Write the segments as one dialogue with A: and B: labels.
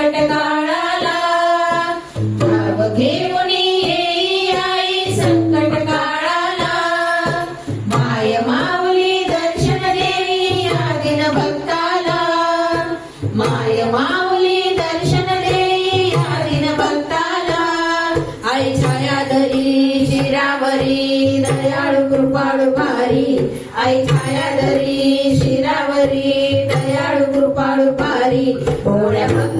A: संकट काळाला नाव आई संकट काळाला माय माऊली दर्शन देई आदिन भक्ताला. माय माऊली दर्शन देई आदिन भक्ताला. आई छाया धरी शिरावरी दयाळू कृपाळू भारी आई छाया धरी शिरावरी दयाळू कृपाळू भारी Forever.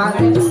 A: ಹಾಗೆ